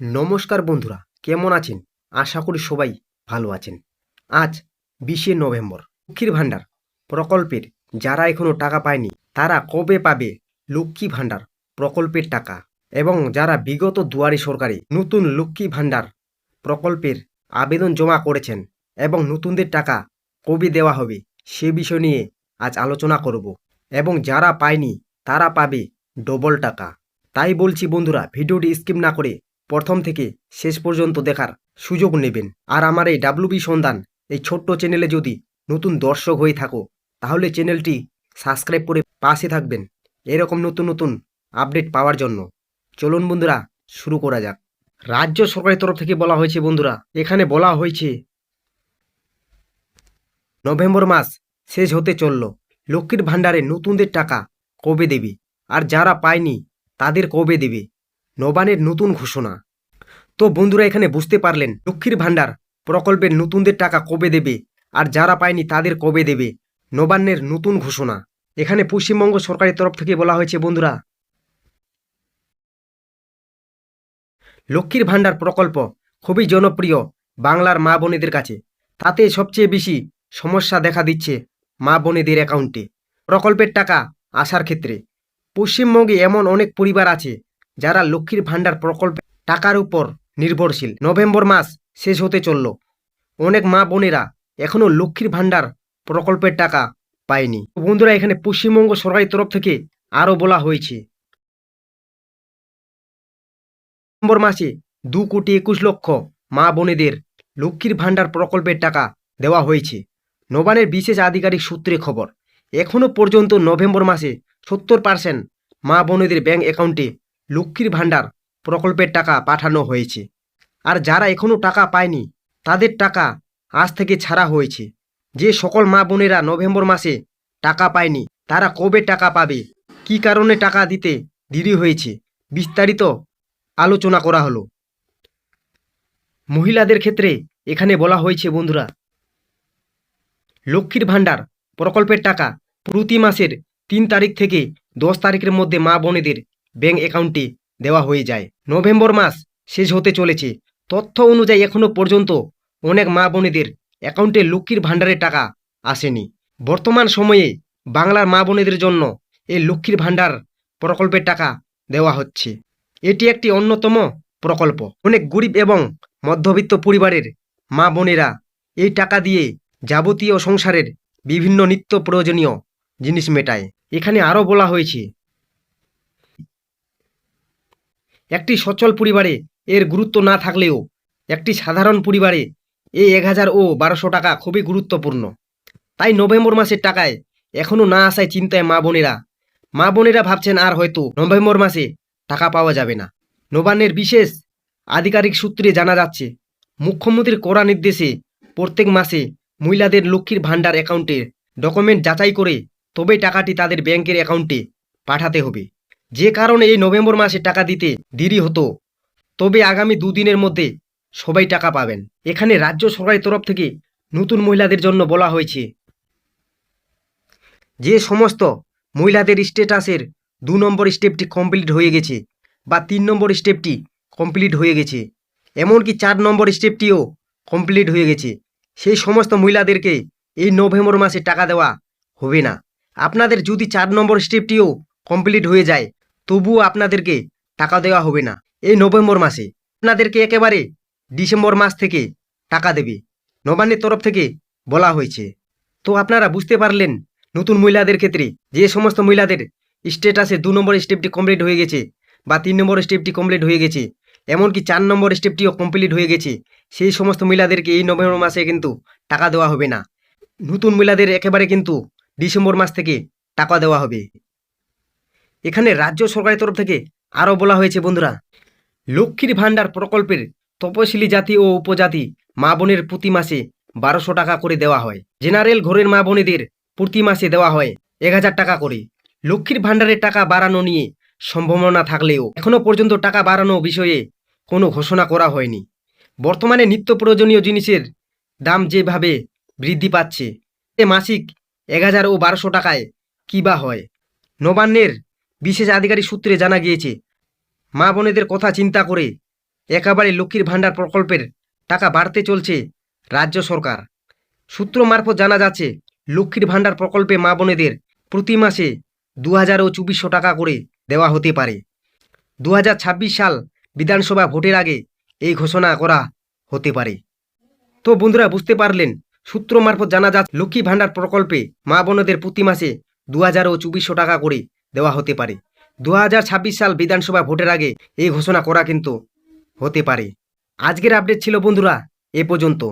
নমস্কার বন্ধুরা, কেমন আছেন? আশা করি সবাই ভালো আছেন। আজ বিশে নভেম্বর, লক্ষ্মীর ভাণ্ডার প্রকল্পের যারা এখনও টাকা পায়নি, তারা কবে পাবে লক্ষ্মী ভাণ্ডার প্রকল্পের টাকা? এবং যারা বিগত দুয়ারে সরকারে নতুন লক্ষ্মী ভাণ্ডার প্রকল্পের আবেদন জমা করেছেন এবং নতুনদের টাকা কবে দেওয়া হবে, সে বিষয় নিয়ে আজ আলোচনা করব। এবং যারা পায়নি, তারা পাবে ডবল টাকা। তাই বলছি বন্ধুরা, ভিডিওটি স্কিপ না করে প্রথম থেকে শেষ পর্যন্ত দেখার সুযোগ নেবেন। আর আমার এই ডাব্লুবি সন্ধান, এই ছোট্ট চ্যানেলে যদি নতুন দর্শক হয়ে থাকো, তাহলে চ্যানেলটি সাবস্ক্রাইব করে পাশে থাকবেন। এরকম নতুন নতুন আপডেট পাওয়ার জন্য। চলুন বন্ধুরা, শুরু করা যাক। রাজ্য সরকারের তরফ থেকে বলা হয়েছে বন্ধুরা, এখানে বলা হয়েছে, নভেম্বর মাস শেষ হতে চলল। লক্ষ্মীর ভাণ্ডারে নতুনদের টাকা কবে দেবে? আর যারা পায়নি, তাদের কবে দেবে? নবানের নতুন ঘোষণা। তো বন্ধুরা, এখানে বুঝতে পারলেন, লক্ষ্মীর ভাণ্ডার প্রকল্পের নতুনদের টাকা কবে দেবে আর যারা পায়নি তাদের কবে দেবে? নবান্নের নতুন ঘোষণা। এখানে পশ্চিমবঙ্গ সরকারের তরফ থেকে বলা হয়েছে, বন্ধুরা। লক্ষ্মীর ভাণ্ডার প্রকল্প খুবই জনপ্রিয় বাংলার মা বোনেদের কাছে। তাতে সবচেয়ে বেশি সমস্যা দেখা দিচ্ছে মা বোনেদের অ্যাকাউন্টে। প্রকল্পের টাকা আসার ক্ষেত্রে। পশ্চিমবঙ্গে এমন অনেক পরিবার আছে যারা লক্ষ্মীর ভাণ্ডার প্রকল্পে টাকার উপর নির্ভরশীল, নভেম্বর মাস শেষ হতে চলল। অনেক মা বোনেরা এখনও লক্ষ্মীর ভাণ্ডার প্রকল্পের টাকা পায়নি। বন্ধুরা, এখানে পশ্চিমবঙ্গ সরকারের তরফ থেকে আরও বলা হয়েছে। নভেম্বর মাসে দু কোটি একুশ লক্ষ মা বোনেদের লক্ষ্মীর ভাণ্ডার প্রকল্পের টাকা দেওয়া হয়েছে। নবানের বিশেষ আধিকারিক সূত্রে খবর, এখনও পর্যন্ত নভেম্বর মাসে সত্তর পার্সেন্ট মা বোনেদের ব্যাঙ্ক অ্যাকাউন্টে লক্ষ্মীর ভাণ্ডার প্রকল্পের টাকা পাঠানো হয়েছে। আর যারা এখনও টাকা পায়নি, তাদের টাকা আজ থেকে ছাড়া হয়েছে। যে সকল মা বোনেরা নভেম্বর মাসে টাকা পায়নি, তারা কবে টাকা পাবে? কী কারণে টাকা দিতে দেরি হয়েছে? বিস্তারিত আলোচনা করা হলো। মহিলাদের ক্ষেত্রে এখানে বলা হয়েছে, বন্ধুরা, লক্ষ্মীর ভাণ্ডার প্রকল্পের টাকা প্রতি মাসের তিন তারিখ থেকে দশ তারিখের মধ্যে মা বোনেদের ব্যাংক অ্যাকাউন্টে দেওয়া হয়ে যায়। নভেম্বর মাস শেষ হতে চলেছে। তথ্য অনুযায়ী এখনও পর্যন্ত অনেক মা বোনেদের অ্যাকাউন্টে লক্ষ্মীর ভাণ্ডারের টাকা আসেনি। বর্তমান সময়ে বাংলার মা বোনেদের জন্য এই লক্ষ্মীর ভাণ্ডার প্রকল্পের টাকা দেওয়া হচ্ছে। এটি একটি অন্যতম প্রকল্প। অনেক গরিব এবং মধ্যবিত্ত পরিবারের মা বোনেরা এই টাকা দিয়ে যাবতীয় সংসারের বিভিন্ন নিত্য প্রয়োজনীয় জিনিস মেটায়। এখানে আরও বলা হয়েছে একটি সচ্ছল পরিবারে এর গুরুত্ব না থাকলেও একটি সাধারণ পরিবারে এই এক হাজার ও বারোশো টাকা খুবই গুরুত্বপূর্ণ। তাই নভেম্বর মাসের টাকায় এখনও না আসায় চিন্তায় মা বোনেরা মা বোনেরা ভাবছেন আর হয়তো নভেম্বর মাসে টাকা পাওয়া যাবে না। নবান্নের বিশেষ আধিকারিক সূত্রে জানা যাচ্ছে, মুখ্যমন্ত্রীর কড়া নির্দেশে প্রত্যেক মাসে মহিলাদের লক্ষ্মীর ভাণ্ডার অ্যাকাউন্টে ডকুমেন্ট যাচাই করে তবে টাকাটি তাদের ব্যাংকের অ্যাকাউন্টে পাঠাতে হবে। যে কারণে এই নভেম্বর মাসে টাকা দিতে দেরি হতো, তবে আগামী দুদিনের মধ্যে সবাই টাকা পাবেন। এখানে রাজ্য সরকারের তরফ থেকে নতুন মহিলাদের জন্য বলা হয়েছে। যে সমস্ত মহিলাদের স্টেটাসের দু নম্বর স্টেপটি কমপ্লিট হয়ে গেছে বা তিন নম্বর স্টেপটি কমপ্লিট হয়ে গেছে, এমনকি চার নম্বর স্টেপটিও কমপ্লিট হয়ে গেছে। সেই সমস্ত মহিলাদেরকে এই নভেম্বর মাসে টাকা দেওয়া হবে না। আপনাদের যদি চার নম্বর স্টেপটিও কমপ্লিট হয়ে যায় তবুও আপনাদেরকে টাকা দেওয়া হবে না। এই নভেম্বর মাসে আপনাদেরকে একেবারে ডিসেম্বর মাস থেকে টাকা দেবে। নবান্নের তরফ থেকে বলা হয়েছে। তো আপনারা বুঝতে পারলেন, নতুন মহিলাদের ক্ষেত্রে যে সমস্ত মহিলাদের স্টেটাসে দু নম্বর স্টেপটি কমপ্লিট হয়ে গেছে বা তিন নম্বর স্টেপটি কমপ্লিট হয়ে গেছে, এমনকি চার নম্বর স্টেপটিও কমপ্লিট হয়ে গেছে, সেই সমস্ত মহিলাদেরকে এই নভেম্বর মাসে কিন্তু টাকা দেওয়া হবে না। নতুন মহিলাদের একেবারে কিন্তু ডিসেম্বর মাস থেকে টাকা দেওয়া হবে। এখানে রাজ্য সরকারের তরফ থেকে আরও বলা হয়েছে, বন্ধুরা। লক্ষ্মীর ভাণ্ডার প্রকল্পের তপশিলি জাতি ও উপজাতি মা বোনের প্রতি মাসে বারোশো টাকা করে দেওয়া হয়। জেনারেল ঘরের মা বোনেদের প্রতি মাসে দেওয়া হয় এক হাজার টাকা করে। লক্ষ্মীর ভাণ্ডারের টাকা বাড়ানো নিয়ে সম্ভাবনা থাকলেও এখনও পর্যন্ত টাকা বাড়ানো বিষয়ে কোনো ঘোষণা করা হয়নি। বর্তমানে নিত্য প্রয়োজনীয় জিনিসের দাম যেভাবে বৃদ্ধি পাচ্ছে, এ মাসিক এক হাজার ও বারোশো টাকায় কী বা হয়? নবান্নের বিশেষ আধিকারিক সূত্রে জানা গিয়েছে, মা বোনেদের কথা চিন্তা করে একেবারে লক্ষ্মীর ভাণ্ডার প্রকল্পের টাকা বাড়তে চলছে রাজ্য সরকার। সূত্র মারফত জানা যাচ্ছে, লক্ষ্মীর ভাণ্ডার প্রকল্পে মা বোনেদের প্রতি মাসে দু হাজার ও চব্বিশশো টাকা করে দেওয়া হতে পারে। দু হাজার ছাব্বিশ সাল বিধানসভা ভোটের আগে এই ঘোষণা করা হতে পারে। তো বন্ধুরা, বুঝতে পারলেন, সূত্র মারফত জানা যাচ্ছে লক্ষ্মী ভাণ্ডার প্রকল্পে মা বোনদের প্রতি মাসে দু হাজার ও চব্বিশশো টাকা করে দেওয়া হতে পারে। দু হাজার ছাব্বিশ সাল বিধানসভা ভোটের আগে এই ঘোষণা করা কিন্তু হতে পারে। আজকের আপডেট ছিল বন্ধুরা, এ পর্যন্ত।